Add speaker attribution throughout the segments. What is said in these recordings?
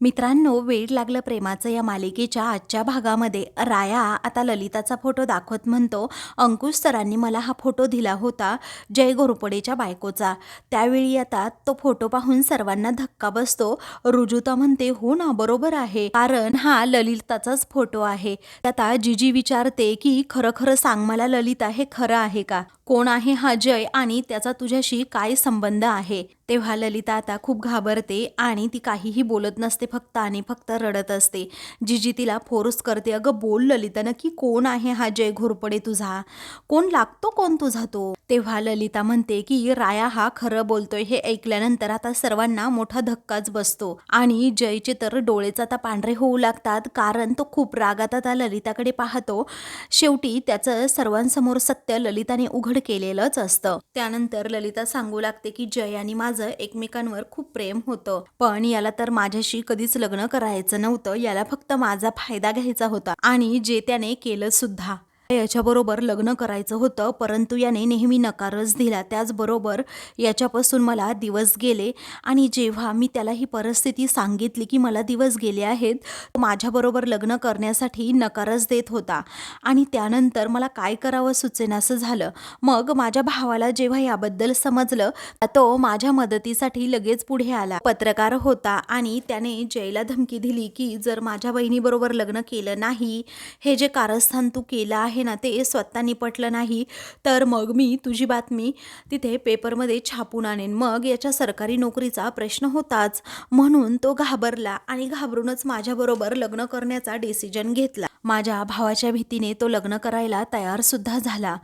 Speaker 1: मित्रांनो वेळ लागलं प्रेमाचं या मालिकेच्या आजच्या भागामध्ये. राया आता ललिताचा फोटो दाखवत म्हणतो अंकुश सरांनी मला हा फोटो दिला होता जय घोरपडेच्या बायकोचा. त्यावेळी आता तो फोटो पाहून सर्वांना धक्का बसतो. रुजुता म्हणते हो ना बरोबर आहे. कारण हा ललिताचाच फोटो आहे. आता जिजी विचारते की खरं खरं सांग मला ललिता हे खरं आहे का? कोण आहे हा जय आणि त्याचा तुझ्याशी काय संबंध आहे? तेव्हा ललिता आता खूप घाबरते आणि ती काहीही बोलत नसते फक्त आणि फक्त रडत असते. जिजी तिला फोर्स करते अगं बोल ललिता नक्की कोण आहे हा जय घोरपडे तुझा? कोण लागतो कोण तुझा तो? तेव्हा ललिता म्हणते की राया हा खरं बोलतोय हे ऐकल्यानंतर आता सर्वांना मोठा धक्काच बसतो आणि जयचे तर डोळेच आता पांढरे होऊ लागतात कारण तो खूप रागात आता ललिताकडे पाहतो. शेवटी त्याचं सर्वांसमोर सत्य ललिताने उघड केलेलंच असतं. त्यानंतर ललिता सांगू लागते की जय आणि माझं एकमेकांवर खूप प्रेम होतं. पण याला तर माझ्याशी कधीच लग्न करायचं नव्हतं. याला फक्त माझा फायदा घ्यायचा होता आणि जे त्याने केलं सुद्धा. याच्याबरोबर लग्न करायचं होतं परंतु याने नेहमी नकारच दिला. त्याचबरोबर याच्यापासून मला दिवस गेले आणि जेव्हा मी त्याला ही परिस्थिती सांगितली की मला दिवस गेले आहेत तो माझ्याबरोबर लग्न करण्यासाठी नकारच देत होता. आणि त्यानंतर मला काय करावं सुचेनासं झालं. मग माझ्या भावाला जेव्हा याबद्दल समजलं तो माझ्या मदतीसाठी लगेच पुढे आला. पत्रकार होता आणि त्याने जयला धमकी दिली की जर माझ्या बहिणीबरोबर लग्न केलं नाही हे जे कारस्थान तू केलं आहे ना ते स्वतः निपटलं नाही तर मग मी तुझी बातमी तिथे पेपरमध्ये छापून आणेन. मग याच्या सरकारी नोकरीचा प्रश्न होताच. म्हणून तो घाबरला आणि घाबरूनच माझ्याबरोबर लग्न करण्याचा डिसिजन घेतला. माझ्या भावाच्या भीतीने तो लग्न करायला तयारसुद्धा झाला.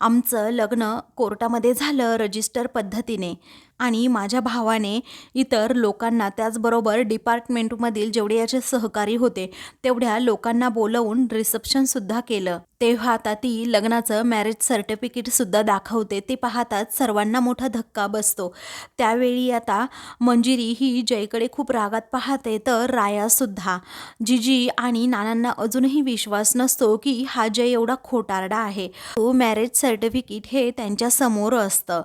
Speaker 1: आमचं लग्न कोर्टामध्ये झालं रजिस्टर पद्धतीने. आणि माझ्या भावाने इतर लोकांना त्याचबरोबर डिपार्टमेंटमधील जेवढे याचे सहकारी होते तेवढ्या लोकांना बोलवून रिसेप्शनसुद्धा केलं. तेव्हा आता ती लग्नाचं मॅरेज सर्टिफिकेटसुद्धा दाखवते. ते पाहताच सर्वांना मोठा धक्का बसतो. त्यावेळी आता मंजिरी ही जयकडे खूप रागात पाहते तर रायासुद्धा जिजी आणि नानांना अजूनही विश्वास नसतो की हा जय एवढा खोटारडा आहे. तो मॅरेज सर्टिफिकेट हे त्यांच्यासमोर असतं.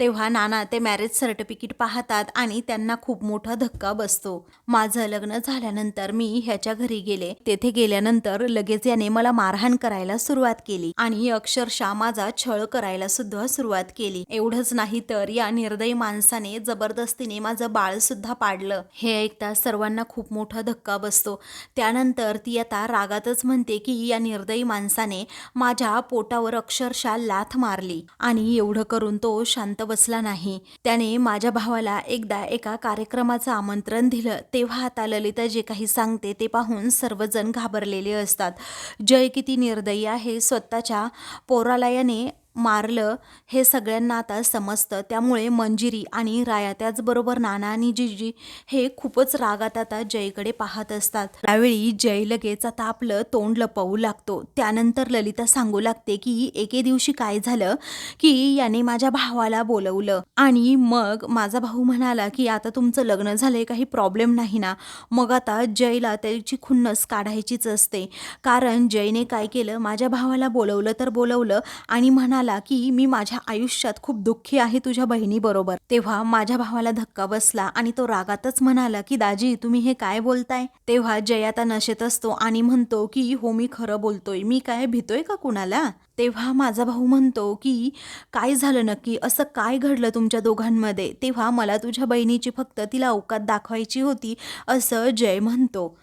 Speaker 1: तेव्हा नाना ते मॅरेज सर्टिफिकेट पाहतात आणि त्यांना खूप मोठा धक्का बसतो. माझं लग्न झाल्यानंतर मी ह्याच्या घरी गेले. तेथे गेल्यानंतर लगेच याने मला मारहाण करायला सुरुवात केली आणि अक्षरशः माझा छळ करायला सुद्धा सुरुवात केली. एवढंच नाही तर या निर्दयी माणसाने जबरदस्तीने माझं बाळ सुद्धा पाडलं. हे ऐकता सर्वांना खूप मोठा धक्का बसतो. त्यानंतर ती आता रागातच म्हणते की या निर्दयी माणसाने माझ्या पोटावर अक्षरशः लाथ मारली आणि एवढं करून तो शांत बसला नाही. त्याने माझ्या भावाला एकदा एका कार्यक्रमाचं आमंत्रण दिलं. तेव्हा आता ललिता जे काही सांगते ते पाहून सर्वजण घाबरलेले असतात. जय किती निर्दयी आहे. स्वतःच्या पोराला याने मारलं हे सगळ्यांना आता समजतं. त्यामुळे मंजिरी आणि राया त्याचबरोबर नाना आणि जिजी हे खूपच रागात आता जयकडे पाहत असतात. त्यावेळी जय लगेच आता आपलं तोंड लपवू लागतो. त्यानंतर ललिता सांगू लागते की एके दिवशी काय झालं? की याने माझ्या भावाला बोलवलं. आणि मग माझा भाऊ म्हणाला की आता तुमचं लग्न झालंय काही प्रॉब्लेम नाही ना. मग आता जयला त्याची खुन्नस काढायचीच असते. कारण जयने काय केलं? माझ्या भावाला बोलवलं तर बोलवलं आणि म्हणाला की मी माझ्या आयुष्यात खूप दुःखी आहे तुझ्या बहिणीबरोबर. तेव्हा माझ्या भावाला धक्का बसला आणि तो रागातच म्हणाला की दाजी तुम्ही हे काय बोलताय? तेव्हा जय आता नशेत असतो आणि म्हणतो की हो मी खरं बोलतोय. मी काय भीतोय का कुणाला? तेव्हा माझा भाऊ म्हणतो की काय झालं नक्की? असं काय घडलं तुमच्या दोघांमध्ये? तेव्हा मला तुझ्या बहिणीची फक्त तिला अवकात दाखवायची होती असं जय म्हणतो.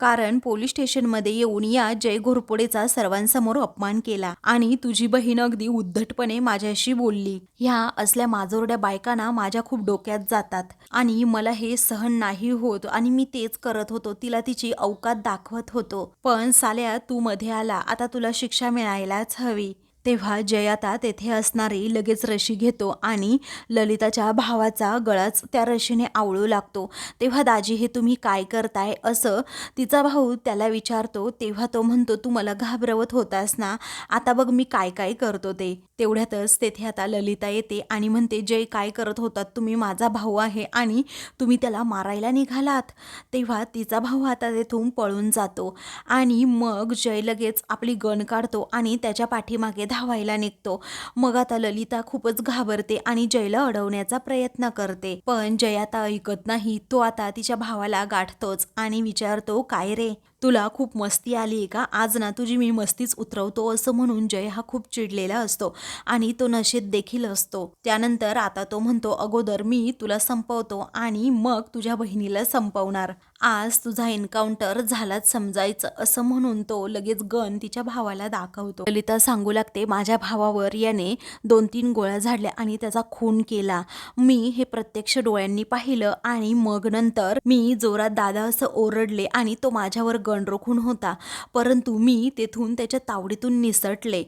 Speaker 1: कारण पोलीस स्टेशनमध्ये येऊन या जय घोरपोडेचा सर्वांसमोर अपमान केला आणि तुझी बहीण अगदी उद्धटपणे माझ्याशी बोलली. ह्या असल्या माजोरड्या बायकांना माझ्या खूप डोक्यात जातात आणि मला हे सहन नाही होत आणि मी तेच करत होतो तिला तिची अवकात दाखवत होतो. पण साल्या तू मध्ये आला. आता तुला शिक्षा मिळायलाच हवी. तेव्हा जय आता तेथे असणारी लगेच रशी घेतो आणि ललिताच्या भावाचा गळाच त्या रशीने आवळू लागतो. तेव्हा दाजी हे तुम्ही काय करताय? असं तिचा भाऊ त्याला विचारतो. तेव्हा तो म्हणतो तू मला घाबरवत होतास ना आता बघ मी काय काय करतो ते. तेवढ्यातच तेथे आता ललिता येते आणि म्हणते जय काय करत होतात? तुम्ही माझा भाऊ आहे आणि तुम्ही त्याला मारायला निघालात. तेव्हा तिचा भाऊ आता तेथून पळून जातो आणि मग जय लगेच आपली गण काढतो आणि त्याच्या पाठीमागे धावायला निघतो. मग आता ललिता खूपच घाबरते आणि जयला अडवण्याचा प्रयत्न करते. पण जय आता ऐकत नाही तो आता तिच्या भावाला गाठतोच आणि विचारतो काय रे? तुला खूप मस्ती आली आहे का? आज ना तुझी मी मस्तीच उतरवतो असं म्हणून जय हा खूप चिडलेला असतो आणि तो नशेत देखील असतो. त्यानंतर आता तो म्हणतो अगोदर मी तुला संपवतो आणि मग तुझ्या बहिणीला संपवणार. आज तुझा एन्काउंटर झालाच समजायचं असं म्हणून तो लगेच गन तिच्या भावाला दाखवतो. ललिता सांगू लागते माझ्या भावावर याने दोन तीन गोळ्या झाडल्या आणि त्याचा खून केला. मी हे प्रत्यक्ष डोळ्यांनी पाहिलं आणि मग नंतर मी जोरात दादा असं ओरडले आणि तो माझ्यावर गण रोखून होता. परंतु मी तेथून त्याच्या तावडीतून निसटले.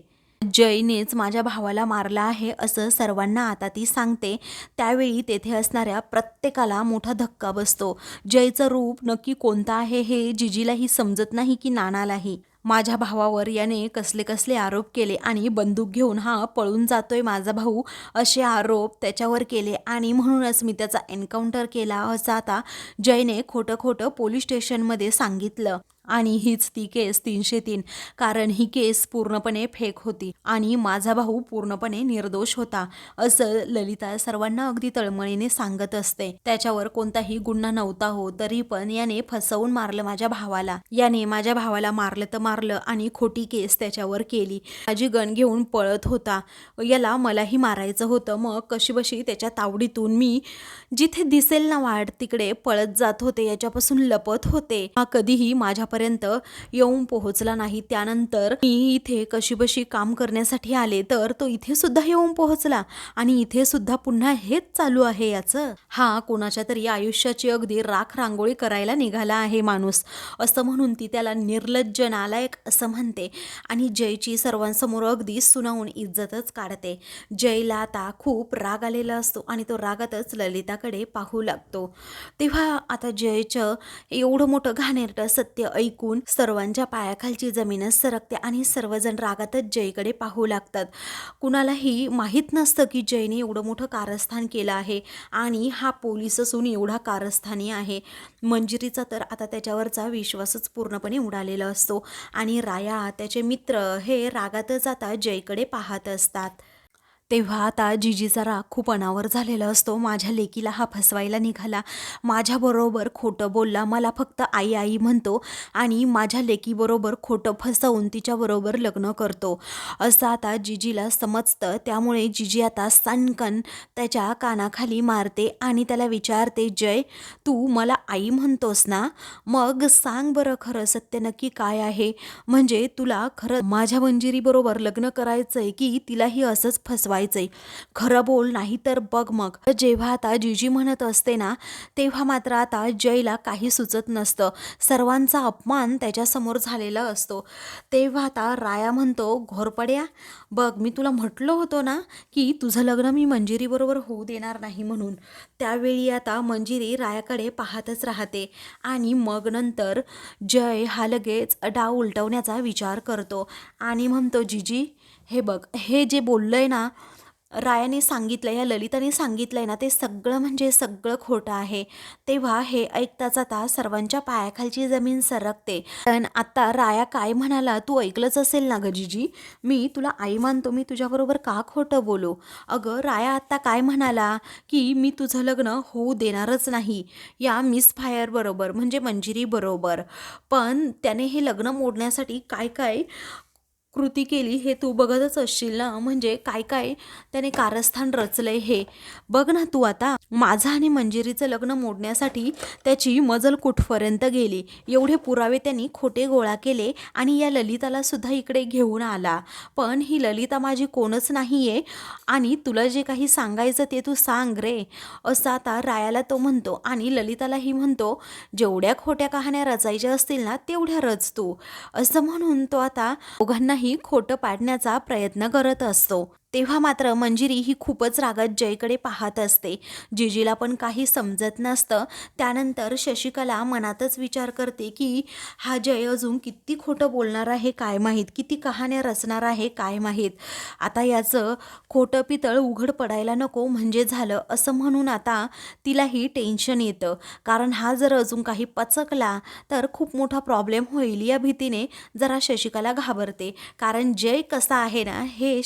Speaker 1: जयनेच माझ्या भावाला मारला आहे असं सर्वांना आता ती सांगते. त्यावेळी तेथे असणाऱ्या प्रत्येकाला मोठा धक्का बसतो. जयचं रूप नक्की कोणतं आहे हे जिजीलाही समजत नाही की नानालाही. माझ्या भावावर याने कसले कसले आरोप केले आणि बंदूक घेऊन हा पळून जातोय माझा भाऊ असे आरोप त्याच्यावर केले आणि म्हणूनच मी त्याचा एन्काउंटर केला असं आता जयने खोटं खोटं पोलीस स्टेशनमध्ये सांगितलं. आणि हीच ती केस तीनशे तीन. कारण ही केस पूर्णपणे फेक होती आणि माझा भाऊ पूर्णपणे निर्दोष होता असं ललिता सर्वांना अगदी तळमळीने सांगत असते. त्याच्यावर कोणताही गुन्हा नव्हता हो तरी पण याने फसवून मारलं माझ्या भावाला. याने माझ्या भावाला मारलं तर मारलं आणि खोटी केस त्याच्यावर केली. माझी गण घेऊन पळत होता. याला मलाही मारायचं होतं. मग कशीबशी त्याच्या तावडीतून मी जिथे दिसेल ना वाढ तिकडे पळत जात होते. याच्यापासून लपत होते. हा कधीही माझ्या माझ्यापर्यंत येऊन पोहोचला नाही. त्यानंतर मी इथे कशीबशी काम करण्यासाठी आले तर तो इथे सुद्धा येऊन पोहोचला. आणि इथे सुद्धा पुन्हा हेच चालू आहे याचं. हा कोणाच्या तरी आयुष्याची अगदी राख रांगोळी करायला निघाला आहे माणूस. असं म्हणून ती त्याला निर्लज्ज नालायक असं म्हणते. आणि जयची सर्वांसमोर अगदी सुनावून इज्जतच काढते. जयला आता खूप राग आलेला असतो आणि तो रागातच ललिताकडे पाहू लागतो. तेव्हा आता जयचं एवढं मोठं घाणेरटं सत्य ऐकून सर्वांच्या पायाखालची जमीनच सरकते आणि सर्वजण रागातच जयकडे पाहू लागतात. कुणालाही माहीत नसतं की जयने एवढं मोठं कारस्थान केलं आहे आणि हा पोलीस असून एवढा कारस्थानी आहे. मंजिरीचा तर आता त्याच्यावरचा विश्वासच पूर्णपणे उडालेला असतो आणि राया त्याचे मित्र हे रागातच आता जयकडे पाहत असतात. तेव्हा आता जिजीचा राग खूप अनावर झालेला असतो. माझ्या लेकीला हा फसवायला निघाला. माझ्याबरोबर खोटं बोलला. मला फक्त आई आई म्हणतो आणि माझ्या लेकीबरोबर खोटं फसवून तिच्याबरोबर लग्न करतो. असं आता जिजीला समजतं. त्यामुळे जिजी आता सणकन त्याच्या कानाखाली मारते आणि त्याला विचारते जय तू मला आई म्हणतोस ना? मग सांग बरं खरं सत्य नक्की काय आहे. म्हणजे तुला खरं माझ्या मंजिरीबरोबर लग्न करायचं आहे की तिलाही असंच फसवा फसवायचंय खरं बोल नाही तर बघ मग. जेव्हा आता जिजी म्हणत असते ना तेव्हा मात्र आता जयला काही सुचत नसतं. सर्वांचा अपमान त्याच्यासमोर झालेला असतो. तेव्हा आता राया म्हणतो घोरपड्या बघ मी तुला म्हटलं होतं ना की तुझं लग्न मी मंजिरीबरोबर होऊ देणार नाही म्हणून. त्यावेळी आता मंजिरी रायाकडे पाहतच राहते आणि मग नंतर जय हा लगेच डाव उलटवण्याचा विचार करतो. आणि म्हणतो जिजी हे बघ हे जे बोललं आहे ना रायाने सांगितलं या ललिताने सांगितलं आहे ना ते सगळं म्हणजे सगळं खोटं आहे. तेव्हा हे ऐकताच आता सर्वांच्या पायाखालची जमीन सरकते. पण आता राया काय म्हणाला तू ऐकलंच असेल ना ग मी तुला आई मानतो मी तुझ्याबरोबर का खोटं बोलू? अगं राया आत्ता काय म्हणाला की मी तुझं लग्न होऊ देणारच नाही. या मिस फायरबरोबर म्हणजे मंजिरी बरोबर. पण त्याने हे लग्न मोडण्यासाठी काय काय कृती केली हे तू बघतच असशील ना? म्हणजे काय काय त्याने कारस्थान रचलंय हे. बघ ना तू आता. माझं आणि मंजिरीचं लग्न मोडण्यासाठी त्याची मजल कुठपर्यंत गेली? एवढे पुरावे त्यांनी खोटे गोळा केले आणि या ललिताला सुद्धा इकडे घेऊन आला. पण ही ललिता माझी कोणच नाही आहे आणि तुला जे काही सांगायचं ते तू सांग रे. असं आता रायाला तो म्हणतो आणि ललितालाही म्हणतो जेवढ्या खोट्या कहाण्या रचायच्या असतील ना तेवढ्या रच तू. असं म्हणून तो आता दोघांनाही खोटं पाडण्याचा प्रयत्न करत असतो. तेव्हा मात्र मंजिरी ही खूपच रागात जयकडे पाहत असते. जिजीला पण काही समजत नसतं. त्यानंतर शशिकला मनातच विचार करते की हा जय अजून किती खोटं बोलणार आहे काय माहीत? किती कहाण्या रचणार आहे काय माहीत? आता याचं खोटं पितळ उघड पडायला नको म्हणजे झालं असं म्हणून आता तिलाही टेन्शन येतं. कारण हा जर अजून काही पचकला तर खूप मोठा प्रॉब्लेम होईल या भीतीने जरा शशिकला घाबरते. कारण जय कसा आहे ना हे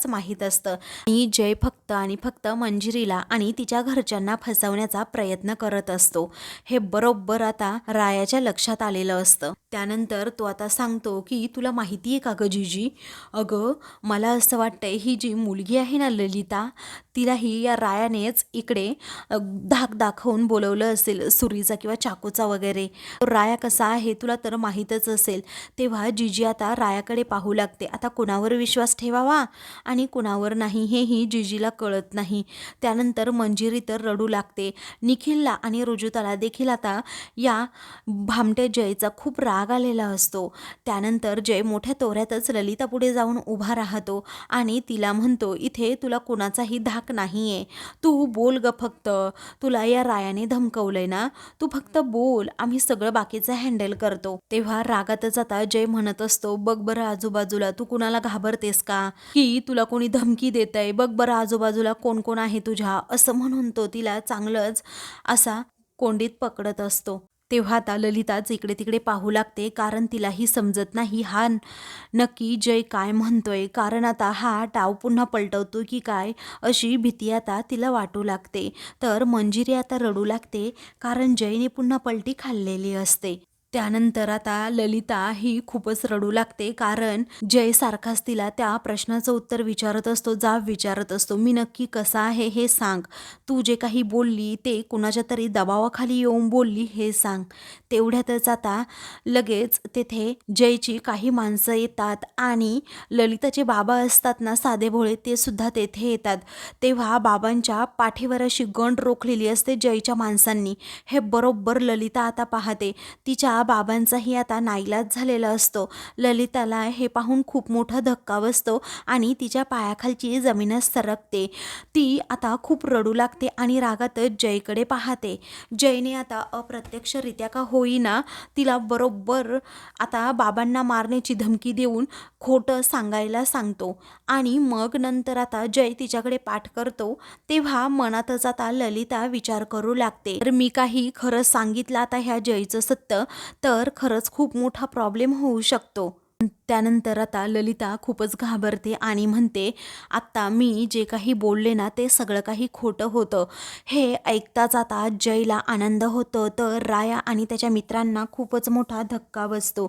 Speaker 1: शशिकलालाच माहीत असतं. आणि जय फक्त आणि फक्त मंजिरीला आणि तिच्या घरच्यांना फसवण्याचा प्रयत्न करत असतो. हे बरोबर आता रायाच्या लक्षात आलेलं असतं. त्यानंतर तो आता सांगतो की तुला माहिती आहे का ग जीजी? अगं मला असं वाटतंय ही जी मुलगी आहे ना ललिता तिलाही या रायानेच इकडे धाक दाखवून बोलवलं असेल सुरीचा किंवा चाकूचा वगैरे. राया कसा आहे तुला तर माहीतच असेल. तेव्हा जिजी आता रायाकडे पाहू लागते. आता कुणावर विश्वास ठेवावा? आणि कुणावर नाही हेही जिजीला कळत नाही. त्यानंतर मंजिरी तर रडू लागते. निखिलला आणि रुजुताला देखील आता या भामटे जयचा खूप राग आलेला असतो. त्यानंतर जय मोठ्या तोऱ्यातच ललिता पुढे जाऊन उभा राहतो आणि तिला म्हणतो इथे तुला कुणाचाही धाक नाही आहे तू बोल ग फक्त. तुला या रायाने धमकवलंय ना? तू फक्त बोल. आम्ही सगळं बाकीचं हँडल करतो. तेव्हा रागातच आता जय म्हणत असतो बघ बरं आजूबाजूला तू कुणाला घाबरतेस का? की तुला कोणी धमकी देत आहे? बघ बरं आजूबाजूला कोण कोण आहे तुझ्या. असं म्हणून तो तिला चांगलंच असा कोंडीत पकडत असतो. तेव्हा आता ललिताच इकडे तिकडे पाहू लागते कारण तिलाही समजत नाही हा नक्की जय काय म्हणतोय. कारण आता हा डाव पुन्हा पलटवतो की काय अशी भीती आता तिला वाटू लागते. तर मंजिरी आता रडू लागते कारण जयने पुन्हा पलटी खाल्लेली असते. त्यानंतर आता ललिता ही खूपच रडू लागते कारण जय सारखाच तिला त्या प्रश्नाचं उत्तर विचारत असतो जाब विचारत असतो. मी नक्की कसा आहे हे सांग. तू जे काही बोलली ते कुणाच्या तरी दबावाखाली येऊन बोलली हे सांग. तेवढ्यातच आता लगेच तेथे जयची काही माणसं येतात आणि ललिताचे बाबा असतात ना साधे भोळे ते सुद्धा तेथे येतात. तेव्हा बाबांच्या पाठीवर अशी गंड रोखलेली असते जयच्या माणसांनी. हे बरोबर ललिता आता पाहते. तिच्या बाबांचाही आता नाईलाज झालेला असतो. ललिताला हे पाहून खूप मोठा धक्का बसतो आणि तिच्या पायाखालची जमीनच सरकते. ती आता खूप रडू लागते आणि रागातच जयकडे पाहते. जयने आता अप्रत्यक्षरित्या का होईना तिला बरोबर आता बाबांना मारण्याची धमकी देऊन खोटं सांगायला सांगतो. आणि मग नंतर आता जय तिच्याकडे पाठ करतो. तेव्हा मनातच आता ललिता विचार करू लागते. तर मी काही खरं सांगितलं आता ह्या जयचं सत्य? तर खरंच खूप मोठा प्रॉब्लेम होऊ शकतो. त्यानंतर आता ललिता खूपच घाबरते आणि म्हणते आत्ता मी जे काही बोलले ना ते सगळं काही खोटं होतं. हे ऐकताच आता जयला आनंद होतो. तर राया आणि त्याच्या मित्रांना खूपच मोठा धक्का बसतो.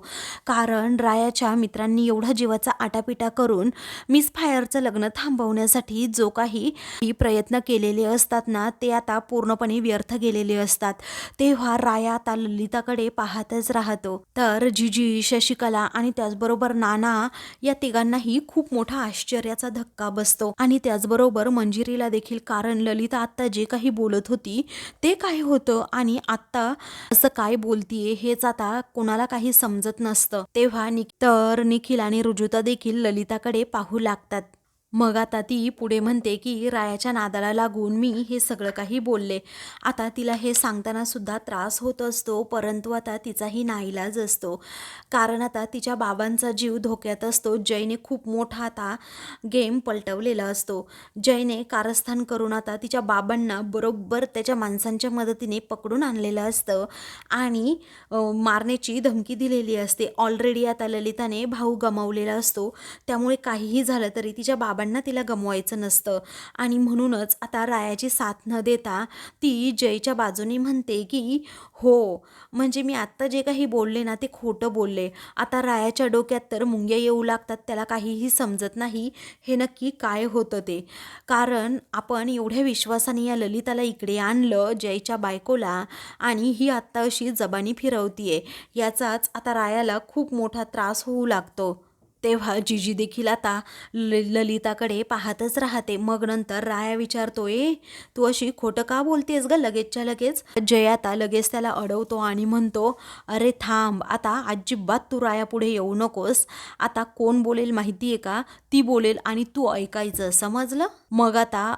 Speaker 1: कारण रायाच्या मित्रांनी एवढा जीवाचा आटापिटा करून मिस फायरचं लग्न थांबवण्यासाठी जो काही प्रयत्न केलेले असतात ना ते आता पूर्णपणे व्यर्थ गेलेले असतात. तेव्हा राया आता ललिताकडे पाहतच राहतो. तर जिजी शशिकला आणि त्याच त्याचबरोबर नाना या तिघांनाही खूप मोठा आश्चर्याचा धक्का बसतो. आणि त्याचबरोबर मंजिरीला देखील कारण ललिता आत्ता जे काही बोलत होती ते काय होतं आणि आत्ता असं काय बोलतीये हेच आता कोणाला काही समजत नसतं. तेव्हा निक तर निखिल आणि रुजुता देखील ललिताकडे पाहू लागतात. मग आता ती पुढे म्हणते की रायाच्या नादाला लागून मी हे सगळं काही बोलले. आता तिला हे सांगताना सुद्धा त्रास होत असतो परंतु आता तिचाही नाईलाज असतो. कारण आता तिच्या बाबांचा जीव धोक्यात असतो. जयने खूप मोठा आता गेम पलटवलेला असतो. जयने कारस्थान करून आता तिच्या बाबांना बरोबर त्याच्या माणसांच्या मदतीने पकडून आणलेलं असतं आणि मारण्याची धमकी दिलेली असते. ऑलरेडी आता ललिताने भाऊ गमावलेला असतो. त्यामुळे काहीही झालं तरी तिच्या बाबांना तिला गमवायचं नसतं. आणि म्हणूनच आता रायाची साथ न देता ती जयच्या बाजूने म्हणते की हो म्हणजे मी आत्ता जे काही बोलले ना ते खोटं बोलले. आता रायाच्या डोक्यात तर मुंग्या येऊ लागतात त्याला काहीही समजत नाही. हे नक्की काय होतं ते? कारण आपण एवढ्या विश्वासाने या ललिताला इकडे आणलं जयच्या बायकोला आणि ही आत्ता अशी जबानी फिरवतीये. याचाच आता रायाला खूप मोठा त्रास होऊ लागतो. तेव्हा जिजी देखील आता ल ललिताकडे पाहतच राहते. मग नंतर राया विचारतोय तू अशी खोटं का बोलतेस ग? लगेचच्या लगेच? जय आता लगेच त्याला अडवतो आणि म्हणतो अरे थांब आता अजिबात तू राया पुढे येऊ नकोस. आता कोण बोलेल माहिती आहे का? ती बोलेल आणि तू ऐकायचं समजलं? मग आता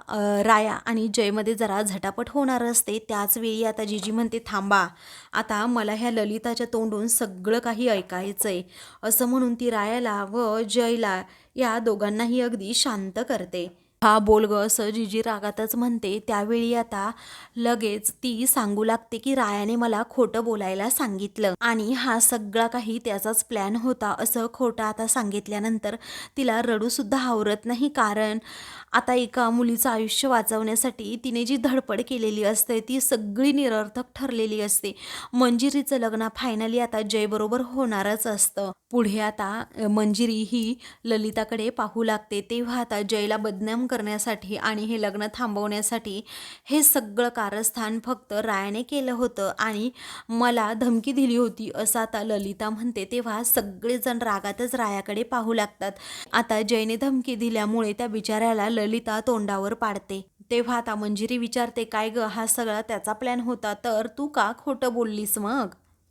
Speaker 1: राया आणि जयमध्ये जरा झटापट होणार असते. त्याच वेळी आता जिजी म्हणते थांबा आता मला ह्या ललिताच्या तोंडून सगळं काही ऐकायचं आहे असं म्हणून ती रायाला व जयला या दोघांनाही अगदी शांत करते. हा बोल ग असं जिजी रागातच म्हणते. त्यावेळी आता लगेच ती सांगू लागते की रायाने मला खोटं बोलायला सांगितलं आणि हा सगळा काही त्याचाच प्लॅन होता. असं खोटं आता सांगितल्यानंतर तिला रडूसुद्धा आवरत नाही कारण आता एका मुलीचं आयुष्य वाचवण्यासाठी तिने जी धडपड केलेली असते ती सगळी निरर्थक ठरलेली असते. मंजिरीचं लग्न फायनली आता जयबरोबर होणारच असतं. पुढे आता मंजिरी ही ललिताकडे पाहू लागते. तेव्हा आता जयला बदनाम करण्यासाठी आणि हे लग्न थांबवण्यासाठी हे सगळं कारस्थान फक्त रायाने केलं होतं आणि मला धमकी दिली होती असं आता ललिता म्हणते. तेव्हा सगळेजण रागातच रायाकडे पाहू लागतात. आता जयने धमकी दिल्यामुळे त्या बिचाऱ्याला ललिता तोंडावर पाडते. तेव्हा आता मंजिरी विचारते काय ग हा सगळा त्याचा प्लॅन होता तर तू का खोटं बोललीस मग?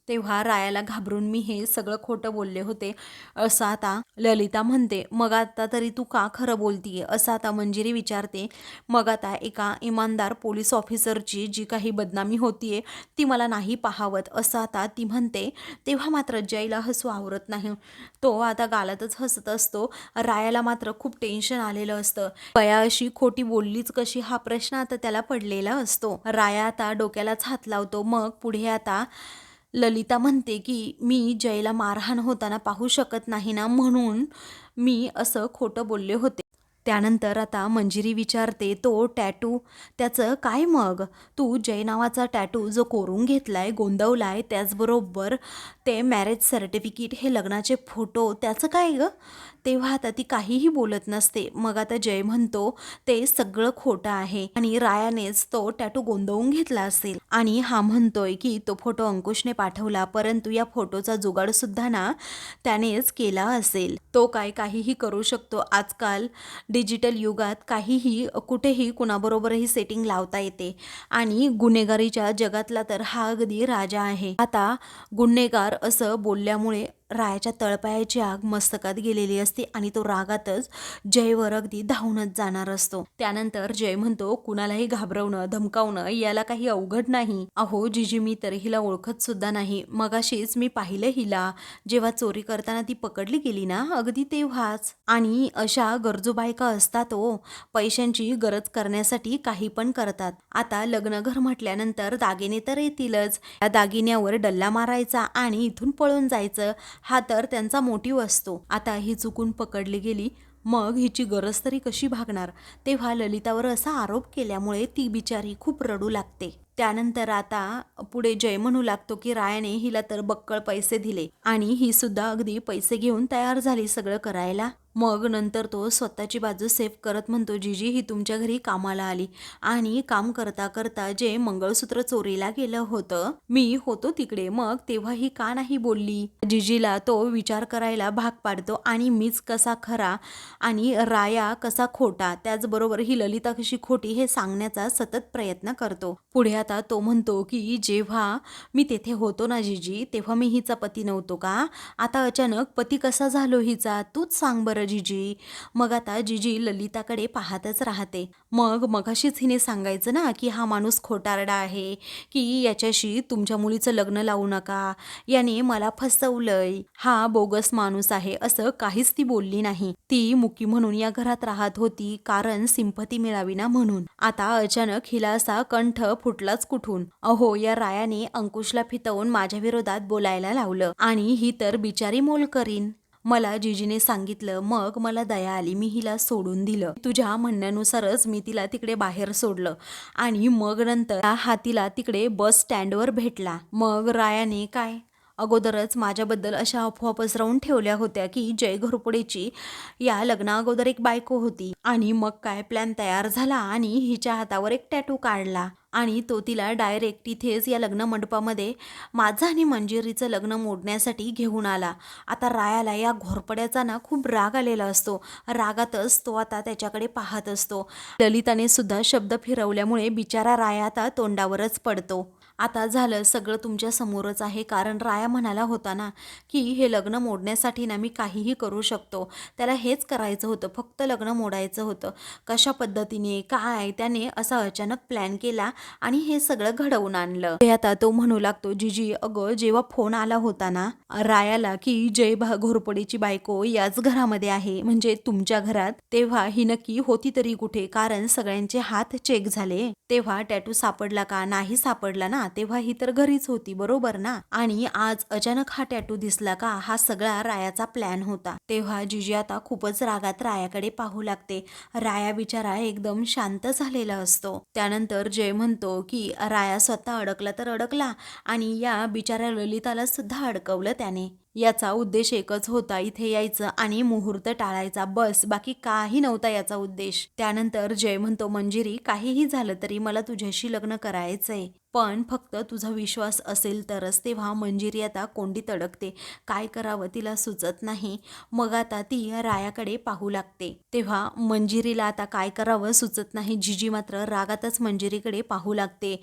Speaker 1: तेव्हा रायाला घाबरून मी हे सगळं खोटं बोलले होते. असं आता ललिता म्हणते मग आता तरी तू का खरं बोलतीये? असं आता मंजिरी विचारते. मग आता एका इमानदार पोलीस ऑफिसरची जी काही बदनामी होतीये ती मला नाही पाहावत. असं आता ती म्हणते. तेव्हा मात्र जयला हसू आवरत नाही. तो आता गालातच हसत असतो. रायाला मात्र खूप टेन्शन आलेलं असतं. बया अशी खोटी बोललीच कशी? हा प्रश्न आता त्याला पडलेला असतो. राया आता डोक्यालाच हात लावतो. मग पुढे आता ललिता म्हणते की मी जयला मारहाण होताना पाहू शकत नाही ना? म्हणून मी असं खोटं बोलले होते. त्यानंतर आता मंजिरी विचारते तो टॅटू त्याचं काय मग? तू जय नावाचा टॅटू जो कोरून घेतलाय गोंदवलाय त्याचबरोबर ते मॅरेज सर्टिफिकेट हे लग्नाचे फोटो त्याचं काय गं? तेव्हा आता ती काहीही बोलत नसते. मग आता जय म्हणतो ते सगळं खोटं आहे आणि रायानेच तो टॅटू गोंधवून घेतला असेल. आणि हा म्हणतोय की तो फोटो अंकुशने पाठवला परंतु या फोटोचा जुगाड सुद्धा ना त्यानेच केला असेल. तो काय काहीही करू शकतो. आजकाल डिजिटल युगात काहीही कुठेही कुणाबरोबरही सेटिंग लावता येते. आणि गुन्हेगारीच्या जगातला तर हा अगदी राजा आहे. आता गुन्हेगार असं बोलल्यामुळे रायाच्या तळपायाची आग मस्तकात गेलेली असते आणि तो रागातच जयवर अगदी धावूनच जाणार असतो. त्यानंतर जय म्हणतो कुणालाही घाबरवणं धमकावणं याला काही अवघड नाही. अहो जिजी मी तर हिला ओळखत सुद्धा नाही. मगाशीच मी पाहिलं हिला. जेव्हा चोरी करताना ती पकडली गेली ना अगदी तेव्हाच. आणि अशा गरजू बायका असतात ओ पैशांची गरज करण्यासाठी काही पण करतात. आता लग्नघर म्हटल्यानंतर दागिने तर येतीलच. या दागिन्यावर डल्ला मारायचा आणि इथून पळून जायचं. हा तर त्यांचा मोटिव्ह असतो. आता ही चुकून पकडली गेली मग हिची गरज तरी कशी भागणार? तेव्हा ललितावर असा आरोप केल्यामुळे ती बिचारी खूप रडू लागते. त्यानंतर आता पुढे जय म्हणू लागतो की रायाने हिला तर बक्कळ पैसे दिले आणि ही सुद्धा अगदी पैसे घेऊन तयार झाली सगळं करायला. मग नंतर तो स्वतःची बाजू सेफ करत म्हणतो जिजी ही तुमच्या घरी कामाला आली. आणि काम करता करता जे मंगळसूत्र चोरीला गेलं होतं मी होतो तिकडे. मग तेव्हा ही का नाही बोलली? जिजीला तो विचार करायला भाग पाडतो. आणि मीच कसा खरा आणि राया कसा खोटा त्याचबरोबर ही ललिता कशी खोटी हे सांगण्याचा सतत प्रयत्न करतो. पुढे आता तो म्हणतो की जेव्हा मी तेथे होतो ना जिजी तेव्हा मी हिचा पती नव्हतो का? आता अचानक पती कसा झालो हिचा? तूच सांग बरं जिजी. मग आता जिजी ललिताकडे पाहतच राहते. मग मगाशीच हिने सांगायचं ना की हा माणूस खोटारडा आहे की याच्याशी तुमच्या मुलीचं लग्न लावू नका. याने मला फसवलंय. हा बोगस माणूस आहे असं काहीच ती बोलली नाही. ती मुकी म्हणून या घरात राहत होती कारण सिंपती मिळावी ना म्हणून. आता अचानक हिला असा कंठ फुटलाच कुठून. अहो या रायाने अंकुशला फितवून माझ्या विरोधात बोलायला लावलं आणि ही तर बिचारी मोल करीन मला जिजीने सांगितलं मग मला दया आली मी हिला सोडून दिलं. तुझ्या म्हणण्यानुसारच मी तिला तिकडे बाहेर सोडलं आणि मग नंतर हा तिला तिकडे बस स्टँडवर भेटला. मग रायाने काय? अगोदरच माझ्याबद्दल अशा अफवा पसरवून ठेवल्या होत्या की जय घोरपडेची या लग्ना अगोदर एक बायको होती. आणि मग काय प्लॅन तयार झाला आणि हिच्या हातावर एक टॅटू काढला. आणि तो तिला डायरेक्ट तिथेच या लग्न मंडपामध्ये माझं आणि मंजिरीचं लग्न मोडण्यासाठी घेऊन आला. आता रायाला या घोरपड्याचा ना खूप राग आलेला असतो. रागातच तो आता त्याच्याकडे पाहत असतो. ललिताने सुद्धा शब्द फिरवल्यामुळे बिचारा राया आता तोंडावरच पडतो. आता झालं सगळं तुमच्या समोरच आहे. कारण राया म्हणाला होता ना की हे लग्न मोडण्यासाठी ना मी काहीही करू शकतो. त्याला हेच करायचं होतं. फक्त लग्न मोडायचं होतं. कशा पद्धतीने काय? त्याने असा अचानक प्लॅन केला आणि हे सगळं घडवून आणलं. आता तो म्हणू लागतो जिजी अगं जेव्हा फोन आला होता ना रायाला की जय भा घोरपडीची बायको याच घरामध्ये आहे म्हणजे तुमच्या घरात तेव्हा ही नक्की होती तरी कुठे? कारण सगळ्यांचे हात चेक झाले. तेव्हा टॅटू सापडला का? नाही सापडला ना तेव्हा ही तर घरीच होती बरोबर ना? आणि आज अचानक हा टॅटू दिसला का हा सगळा रायाचा प्लॅन होता. तेव्हा जिजी आता खूपच रागात रायाकडे पाहू लागते. राया बिचारा एकदम शांत झालेला असतो. त्यानंतर जय म्हणतो की राया स्वतः अडकला तर अडकला आणि या बिचाऱ्या ललिताला सुद्धा अडकवलं त्याने. याचा उद्देश एकच होता इथे यायचं आणि मुहूर्त टाळायचा. बस बाकी काही नव्हता याचा उद्देश. त्यानंतर जय म्हणतो मंजिरी काहीही झालं तरी मला तुझ्याशी लग्न करायचंय. पण फक्त तुझा विश्वास असेल तरच तेव्हा मंजिरी आता कोंडीत अडकते काय करावं तिला सुचत नाही. मग आता ती रायाकडे पाहू लागते. तेव्हा मंजिरीला आता काय करावं सुचत नाही. जिजी मात्र रागातच मंजिरीकडे पाहू लागते.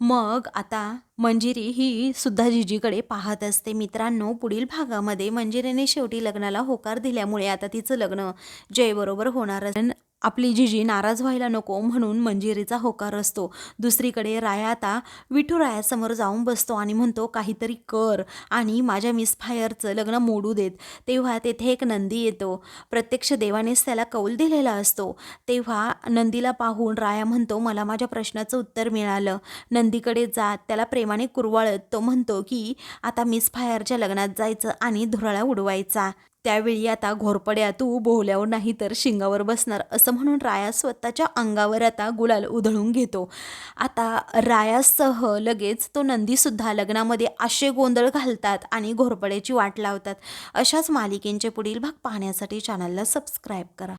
Speaker 1: मग आता मंजिरी ही सुद्धा जिजीकडे पाहत असते. मित्रांनो पुढील भागामध्ये मंजिरीने शेवटी लग्नाला होकार दिल्यामुळे आता तिचं लग्न जयबरोबर होणार आपली जिजी नाराज व्हायला नको म्हणून मंजिरीचा होकार असतो. दुसरीकडे राया आता विठू रायासमोर जाऊन बसतो आणि म्हणतो काहीतरी कर आणि माझ्या मिस फायरचं लग्न मोडू देत तेव्हा तेथे एक नंदी येतो. प्रत्यक्ष देवानेच त्याला कौल दिलेला असतो. तेव्हा नंदीला पाहून राया म्हणतो मला माझ्या प्रश्नाचं उत्तर मिळालं नंदीकडे जात त्याला प्रेमाने कुरवाळत तो म्हणतो की आता मिस फायरच्या लग्नात जायचं आणि धुराळा उडवायचा. त्यावेळी आता घोरपड्या तू बोहल्यावर नाही तर शिंगावर बसणार असं म्हणून राया स्वतःच्या अंगावर आता गुलाल उधळून घेतो. आता रायासह लगेच तो नंदीसुद्धा लग्नामध्ये असे गोंधळ घालतात आणि घोरपड्याची वाट लावतात. अशाच मालिकेंचे पुढील भाग पाहण्यासाठी चॅनलला सबस्क्राईब करा.